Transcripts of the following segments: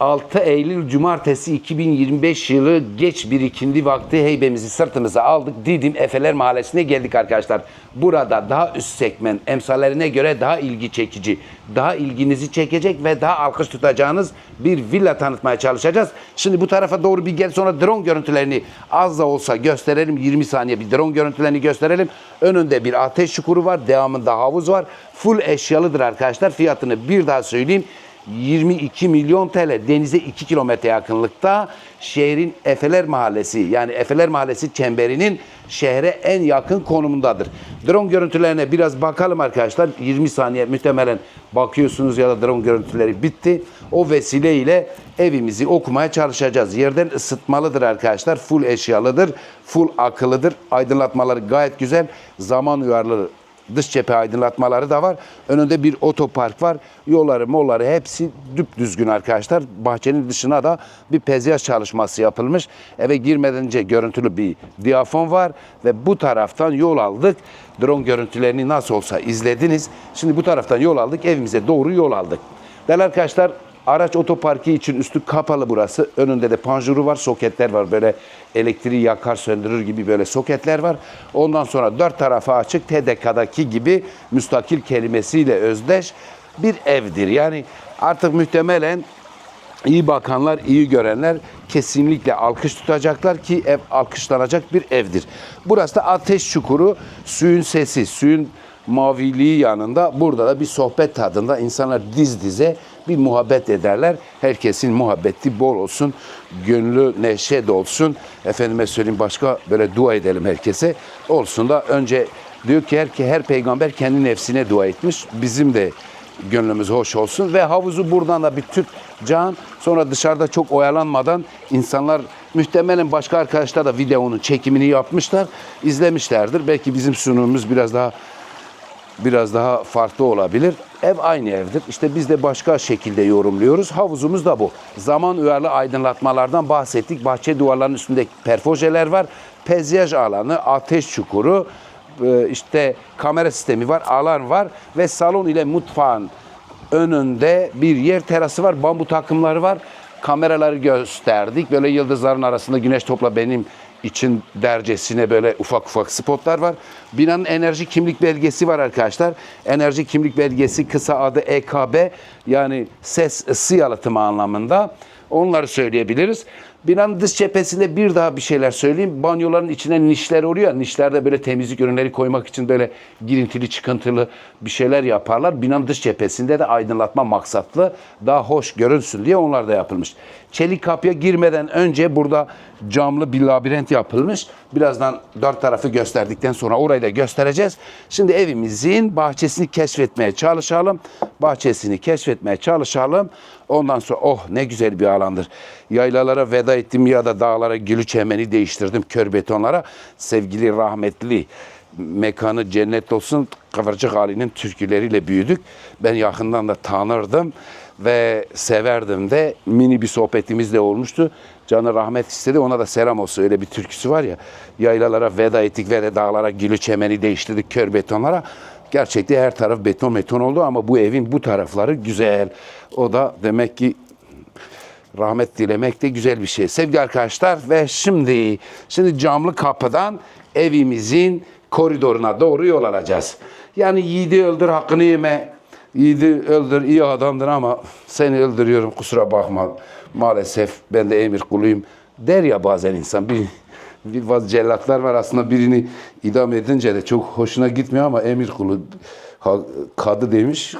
6 Eylül Cumartesi 2025 yılı geç bir ikindi vakti heybemizi sırtımıza aldık. Didim Efeler Mahallesi'ne geldik arkadaşlar. Burada daha üst segment emsallerine göre daha ilgi çekici, daha ilginizi çekecek ve daha alkış tutacağınız bir villa tanıtmaya çalışacağız. Şimdi bu tarafa doğru bir gel sonra drone görüntülerini az da olsa gösterelim. 20 saniye bir drone görüntülerini gösterelim. Önünde bir ateş çukuru var. Devamında havuz var. Full eşyalıdır arkadaşlar. Fiyatını bir daha söyleyeyim. 22 milyon TL denize 2 kilometre yakınlıkta şehrin Efeler Mahallesi yani Efeler Mahallesi çemberinin şehre en yakın konumundadır. Drone görüntülerine biraz bakalım arkadaşlar. 20 saniye muhtemelen bakıyorsunuz ya da drone görüntüleri bitti. O vesileyle evimizi okumaya çalışacağız. Yerden ısıtmalıdır arkadaşlar. Full eşyalıdır. Full akıllıdır. Aydınlatmaları gayet güzel. Zaman uyarlı Dış cephe aydınlatmaları da var. Önünde bir otopark var. Yolları, molları hepsi düzgün arkadaşlar. Bahçenin dışına da bir pezyaş çalışması yapılmış. Eve girmeden önce görüntülü bir diyafon var ve bu taraftan yol aldık. Drone görüntülerini nasıl olsa izlediniz. Şimdi bu taraftan yol aldık. Evimize doğru yol aldık. Değerli arkadaşlar Araç otoparkı için üstü kapalı burası. Önünde de panjuru var, soketler var. Böyle elektriği yakar söndürür gibi böyle soketler var. Ondan sonra dört tarafı açık TDK'daki gibi müstakil kelimesiyle özdeş bir evdir. Yani artık muhtemelen iyi bakanlar, iyi görenler kesinlikle alkış tutacaklar ki ev alkışlanacak bir evdir. Burası da ateş çukuru, suyun sesi, suyun maviliği yanında burada da bir sohbet tadında insanlar diz dize bir muhabbet ederler. Herkesin muhabbeti bol olsun, gönlü neşe dolsun. Efendime söyleyeyim başka böyle dua edelim herkese. Olsun da önce diyor ki her, her peygamber kendi nefsine dua etmiş. Bizim de gönlümüz hoş olsun ve havuzu buradan da bir tüp can sonra dışarıda çok oyalanmadan insanlar muhtemelen başka arkadaşlar da videonun çekimini yapmışlar izlemişlerdir belki bizim sunumumuz biraz daha biraz daha farklı olabilir. Ev aynı evdir. İşte biz de başka şekilde yorumluyoruz. Havuzumuz da bu. Zaman uyarlı aydınlatmalardan bahsettik. Bahçe duvarlarının üstünde perfojeler var. Pezyaj alanı, ateş çukuru, e, işte kamera sistemi var, alan var ve salon ile mutfağın önünde bir yer terası var, bambu takımları var. Kameraları gösterdik. Böyle yıldızların arasında güneş topla benim için dercesine böyle ufak ufak spotlar var. Binanın enerji kimlik belgesi var arkadaşlar. Enerji kimlik belgesi kısa adı EKB yani ses ısı yalıtımı anlamında. Onları söyleyebiliriz. Binanın dış cephesinde bir daha bir şeyler söyleyeyim. Banyoların içine nişler oluyor. Nişlerde böyle temizlik ürünleri koymak için böyle girintili çıkıntılı bir şeyler yaparlar. Binanın dış cephesinde de aydınlatma maksatlı daha hoş görünsün diye onlar da yapılmış. Çelik kapıya girmeden önce burada camlı bir labirent yapılmış. Birazdan dört tarafı gösterdikten sonra orayı da göstereceğiz. Şimdi evimizin bahçesini keşfetmeye çalışalım. Bahçesini keşfetmeye çalışalım. Ondan sonra oh ne güzel bir alandır. Yaylalara veda ettim ya da dağlara gülü çemeni değiştirdim kör betonlara. Sevgili rahmetli mekanı cennet olsun Kıvırcık Ali'nin türküleriyle büyüdük. Ben yakından da tanırdım ve severdim de mini bir sohbetimiz de olmuştu. Canı rahmet istedi ona da selam olsun öyle bir türküsü var ya. Yaylalara veda ettik ve dağlara gülü çemeni değiştirdik kör betonlara. Gerçekten her taraf beton beton oldu ama bu evin bu tarafları güzel. O da demek ki rahmet dilemek de güzel bir şey. Sevgili arkadaşlar ve şimdi şimdi camlı kapıdan evimizin koridoruna doğru yol alacağız. Yani yiğidi öldür hakkını yeme. Yiğidi öldür iyi adamdır ama seni öldürüyorum kusura bakma. Maalesef ben de emir kuluyum der ya bazen insan. Bir, bir bazı cellatlar var. Aslında birini idam edince de çok hoşuna gitmiyor ama emir kulu kadı demiş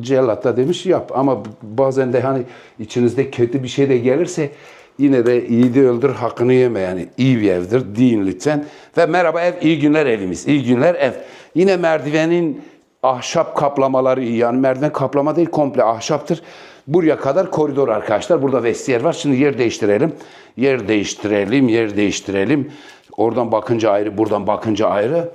cellat da demiş yap. Ama bazen de hani içinizde kötü bir şey de gelirse yine de yiğidi öldür hakkını yeme. Yani iyi bir evdir deyin lütfen. Ve merhaba ev iyi günler evimiz iyi günler ev. Yine merdivenin ahşap kaplamaları iyi. Yani merdiven kaplama değil komple ahşaptır buraya kadar koridor arkadaşlar burada vestiyer var şimdi yer değiştirelim yer değiştirelim yer değiştirelim oradan bakınca ayrı buradan bakınca ayrı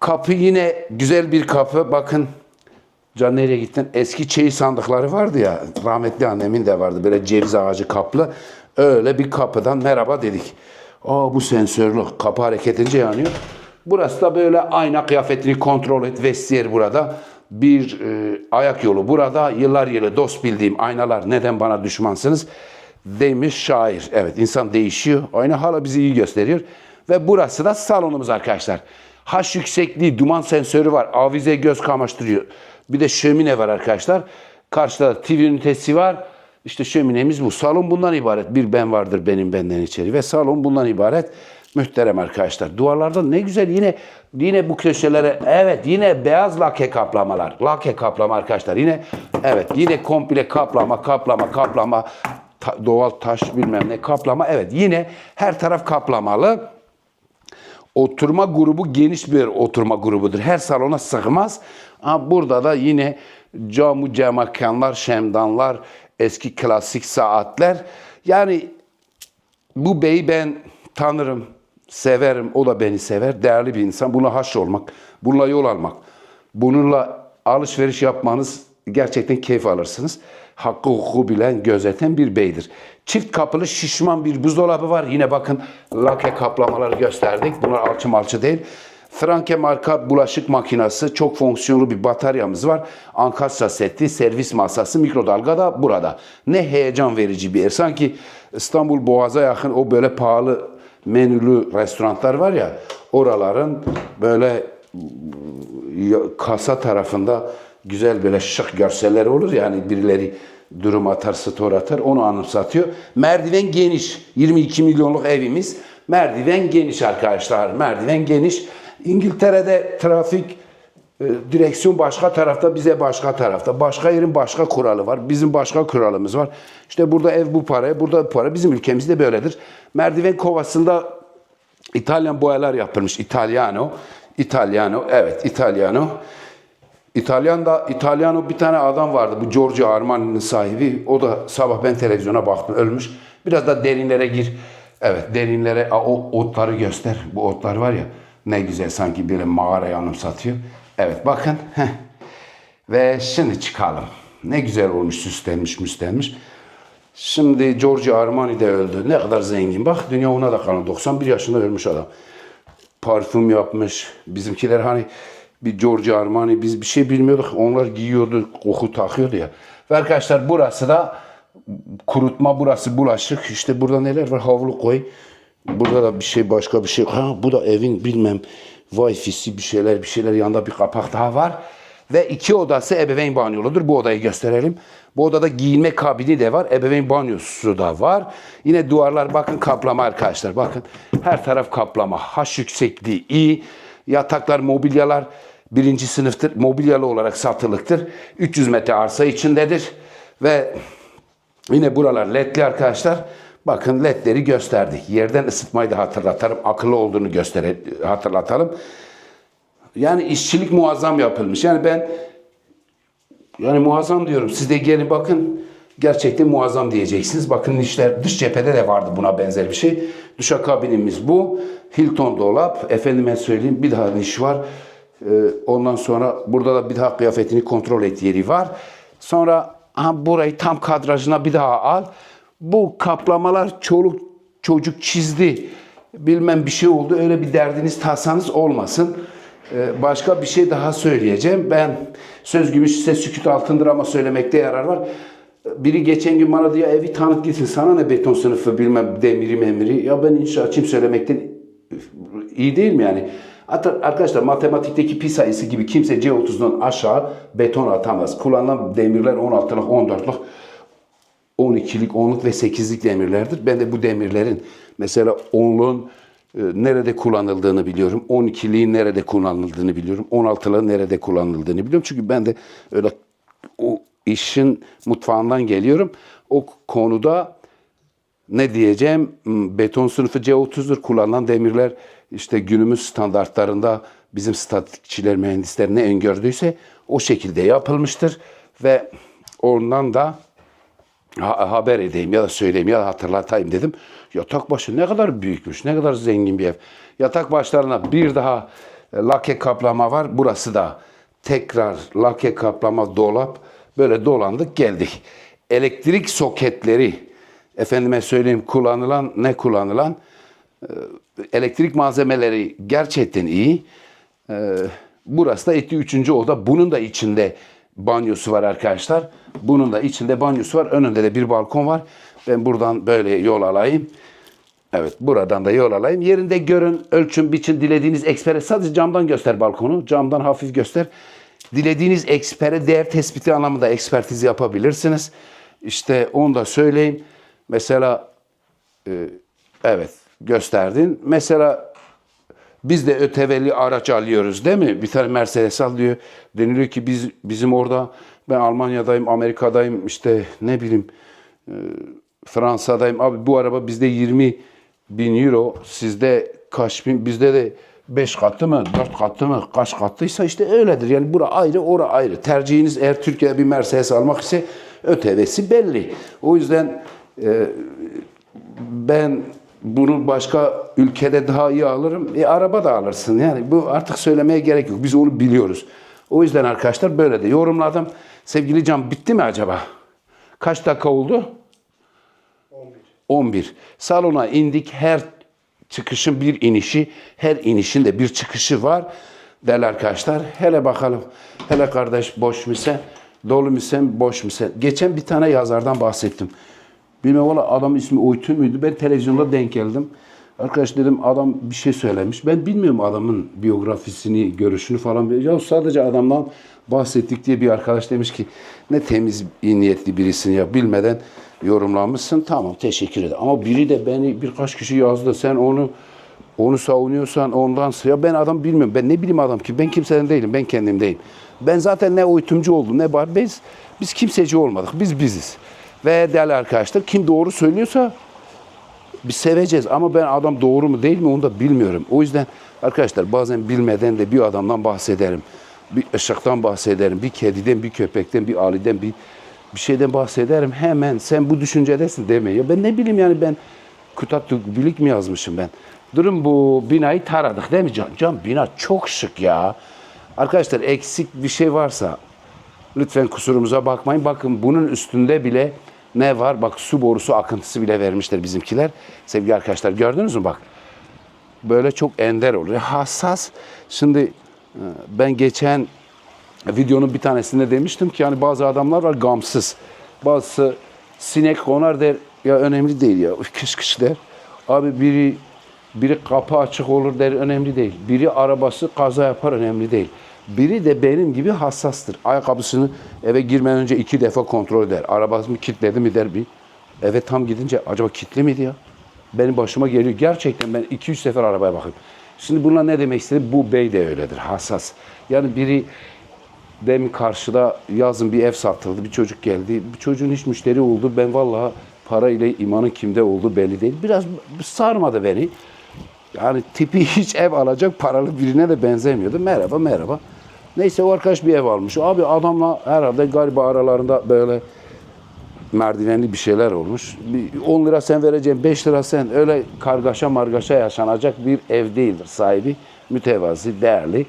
kapı yine güzel bir kapı bakın Can nereye gittin? Eski çeyiz sandıkları vardı ya. Rahmetli annemin de vardı. Böyle ceviz ağacı kaplı. Öyle bir kapıdan merhaba dedik. Aa bu sensörlü. Kapı hareket edince yanıyor. Burası da böyle ayna kıyafetini kontrol et. Vestiyer burada. Bir e, ayak yolu burada. Yıllar yılı dost bildiğim aynalar neden bana düşmansınız demiş şair. Evet insan değişiyor. Ayna hala bizi iyi gösteriyor. Ve burası da salonumuz arkadaşlar. Haş yüksekliği, duman sensörü var. Avize göz kamaştırıyor. Bir de şömine var arkadaşlar. Karşıda TV ünitesi var. İşte şöminemiz bu. Salon bundan ibaret. Bir ben vardır benim benden içeri. Ve salon bundan ibaret. Muhterem arkadaşlar. Duvarlarda ne güzel yine yine bu köşelere evet yine beyaz lake kaplamalar. Lake kaplama arkadaşlar. Yine evet yine komple kaplama kaplama kaplama ta- doğal taş bilmem ne kaplama. Evet yine her taraf kaplamalı. Oturma grubu geniş bir oturma grubudur. Her salona sığmaz. Ama burada da yine camu cemakanlar, şemdanlar, eski klasik saatler. Yani bu beyi ben tanırım, severim. O da beni sever. Değerli bir insan. Buna haş olmak, bununla yol almak, bununla alışveriş yapmanız gerçekten keyif alırsınız. Hakkı hukuku bilen, gözeten bir beydir. Çift kapılı şişman bir buzdolabı var. Yine bakın lake kaplamaları gösterdik. Bunlar alçı malçı değil. Franke marka bulaşık makinesi, çok fonksiyonlu bir bataryamız var. Ankastra seti, servis masası, mikrodalga da burada. Ne heyecan verici bir yer. Sanki İstanbul Boğaz'a yakın o böyle pahalı menülü restoranlar var ya, oraların böyle kasa tarafında güzel böyle şık görseller olur yani birileri durum atar, story atar onu anımsatıyor. Merdiven geniş. 22 milyonluk evimiz. Merdiven geniş arkadaşlar. Merdiven geniş. İngiltere'de trafik direksiyon başka tarafta, bize başka tarafta. Başka yerin başka kuralı var. Bizim başka kuralımız var. İşte burada ev bu para, burada bu para. Bizim ülkemizde böyledir. Merdiven kovasında İtalyan boyalar yapılmış. Italiano. Italiano. Evet, Italiano. İtalyan da İtalyano bir tane adam vardı. Bu Giorgio Armani'nin sahibi. O da sabah ben televizyona baktım ölmüş. Biraz da derinlere gir. Evet derinlere o otları göster. Bu otlar var ya ne güzel sanki böyle mağarayı anımsatıyor. Evet bakın. Heh. Ve şimdi çıkalım. Ne güzel olmuş süslenmiş müslenmiş. Şimdi Giorgio Armani de öldü. Ne kadar zengin. Bak dünya ona da kalan. 91 yaşında ölmüş adam. Parfüm yapmış. Bizimkiler hani bir Giorgio Armani biz bir şey bilmiyorduk. Onlar giyiyordu, koku takıyordu ya. Ve arkadaşlar burası da kurutma, burası bulaşık. İşte burada neler var? Havlu koy. Burada da bir şey başka bir şey. Ha bu da evin bilmem Wi-Fi'si bir şeyler bir şeyler yanında bir kapak daha var. Ve iki odası ebeveyn banyoludur. Bu odayı gösterelim. Bu odada giyinme kabini de var. Ebeveyn banyosu da var. Yine duvarlar bakın kaplama arkadaşlar. Bakın her taraf kaplama. Haş yüksekliği iyi. Yataklar, mobilyalar birinci sınıftır. Mobilyalı olarak satılıktır. 300 metre arsa içindedir. Ve yine buralar ledli arkadaşlar. Bakın ledleri gösterdik. Yerden ısıtmayı da hatırlatalım. Akıllı olduğunu göster hatırlatalım. Yani işçilik muazzam yapılmış. Yani ben yani muazzam diyorum. Siz de gelin bakın. Gerçekten muazzam diyeceksiniz. Bakın işler dış cephede de vardı buna benzer bir şey. Duşakabinimiz bu. Hilton dolap. Efendime söyleyeyim bir daha niş var. Ee, ondan sonra burada da bir daha kıyafetini kontrol et yeri var. Sonra aha, burayı tam kadrajına bir daha al. Bu kaplamalar çoluk çocuk çizdi. Bilmem bir şey oldu. Öyle bir derdiniz tasanız olmasın. Ee, Başka bir şey daha söyleyeceğim. Ben söz gümüş ise sükut altındır ama söylemekte yarar var. Biri geçen gün bana diyor evi tanıt gitsin. Sana ne beton sınıfı bilmem demiri memiri. Ya ben inşaatçıyım söylemekten iyi değil mi yani? Arkadaşlar matematikteki pi sayısı gibi kimse C30'dan aşağı beton atamaz. Kullanılan demirler 16'lık 14'lük 12'lik, 10'luk ve 8'lik demirlerdir. Ben de bu demirlerin mesela 10'luğun e, nerede kullanıldığını biliyorum. 12'liğin nerede kullanıldığını biliyorum. 16'lığın nerede kullanıldığını biliyorum. Çünkü ben de öyle o işin mutfağından geliyorum. O konuda ne diyeceğim? Hmm, Beton sınıfı C30'dur. Kullanılan demirler işte günümüz standartlarında bizim statikçiler, mühendisler ne öngördüyse o şekilde yapılmıştır. Ve ondan da ha- haber edeyim ya da söyleyeyim ya da hatırlatayım dedim. Yatak başı ne kadar büyükmüş, ne kadar zengin bir ev. Yatak başlarına bir daha e, lake kaplama var. Burası da tekrar lake kaplama dolap. Böyle dolandık geldik. Elektrik soketleri, efendime söyleyeyim kullanılan ne kullanılan? Ee, elektrik malzemeleri gerçekten iyi. Ee, Burası da etti üçüncü oda. Bunun da içinde banyosu var arkadaşlar. Bunun da içinde banyosu var. Önünde de bir balkon var. Ben buradan böyle yol alayım. Evet buradan da yol alayım. Yerinde görün, ölçün, biçin, dilediğiniz ekspere sadece camdan göster balkonu. Camdan hafif göster. Dilediğiniz ekspere değer tespiti anlamında ekspertiz yapabilirsiniz. İşte onu da söyleyeyim. Mesela e, evet gösterdin. Mesela biz de öteveli araç alıyoruz değil mi? Bir tane Mercedes alıyor. Deniliyor ki biz bizim orada ben Almanya'dayım, Amerika'dayım işte ne bileyim e, Fransa'dayım. Abi bu araba bizde 20 bin euro. Sizde kaç bin? Bizde de 5 katı mı, 4 katı mı, kaç katıysa işte öyledir. Yani bura ayrı, ora ayrı. Tercihiniz eğer Türkiye'de bir Mercedes almak ise ötevesi belli. O yüzden e, ben bunu başka ülkede daha iyi alırım. E, araba da alırsın. Yani bu artık söylemeye gerek yok. Biz onu biliyoruz. O yüzden arkadaşlar böyle de yorumladım. Sevgili Can bitti mi acaba? Kaç dakika oldu? 11. 11. Salona indik. Her çıkışın bir inişi, her inişin de bir çıkışı var. Değerli arkadaşlar, hele bakalım. Hele kardeş boş musun? Dolu musun? Boş musun? Geçen bir tane yazardan bahsettim. Bilmem valla adam ismi Oytun muydu? Ben televizyonda denk geldim. Arkadaş dedim adam bir şey söylemiş. Ben bilmiyorum adamın biyografisini, görüşünü falan. Ya sadece adamdan bahsettik diye bir arkadaş demiş ki ne temiz iyi niyetli birisin ya bilmeden yorumlamışsın. Tamam teşekkür ederim. Ama biri de beni birkaç kişi yazdı. Sen onu onu savunuyorsan ondan ya ben adam bilmiyorum. Ben ne bileyim adam ki ben kimseden değilim. Ben kendimdeyim. Ben zaten ne uytumcu oldum ne var. Biz biz kimseci olmadık. Biz biziz. Ve değerli arkadaşlar kim doğru söylüyorsa biz seveceğiz ama ben adam doğru mu değil mi onu da bilmiyorum. O yüzden arkadaşlar bazen bilmeden de bir adamdan bahsederim. Bir ışıktan bahsederim. Bir kediden, bir köpekten, bir aliden, bir bir şeyden bahsederim. Hemen sen bu düşüncedesin deme. Ya ben ne bileyim yani ben Kutatürk mi yazmışım ben. Durun bu binayı taradık değil mi Can? Can bina çok şık ya. Arkadaşlar eksik bir şey varsa lütfen kusurumuza bakmayın. Bakın bunun üstünde bile ne var? Bak su borusu akıntısı bile vermişler bizimkiler. Sevgili arkadaşlar gördünüz mü bak. Böyle çok ender oluyor. Hassas. Şimdi e, ben geçen videonun bir tanesinde demiştim ki yani bazı adamlar var gamsız. Bazısı sinek konar der ya önemli değil ya kış kış der. Abi biri biri kapı açık olur der önemli değil. Biri arabası kaza yapar önemli değil. Biri de benim gibi hassastır. Ayakkabısını eve girmeden önce iki defa kontrol eder. Arabasını kilitledi mi der bir. Eve tam gidince acaba kilitli miydi ya? Benim başıma geliyor. Gerçekten ben 2-3 sefer arabaya bakıyorum. Şimdi bununla ne demek istedim? Bu bey de öyledir. Hassas. Yani biri Demin karşıda yazın bir ev satıldı. Bir çocuk geldi. Bir çocuğun hiç müşteri oldu. Ben vallahi para ile imanın kimde olduğu belli değil. Biraz sarmadı beni. Yani tipi hiç ev alacak paralı birine de benzemiyordu. Merhaba merhaba. Neyse o arkadaş bir ev almış. Abi adamla herhalde galiba aralarında böyle merdivenli bir şeyler olmuş. Bir 10 lira sen vereceksin, 5 lira sen. Öyle kargaşa margaşa yaşanacak bir ev değildir sahibi. Mütevazi, değerli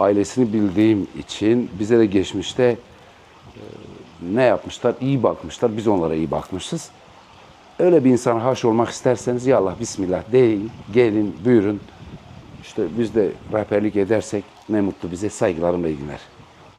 ailesini bildiğim için bize de geçmişte e, ne yapmışlar? İyi bakmışlar. Biz onlara iyi bakmışız. Öyle bir insana haş olmak isterseniz ya Allah bismillah deyin, gelin, buyurun. İşte biz de rehberlik edersek ne mutlu bize saygılarımla iyi günler.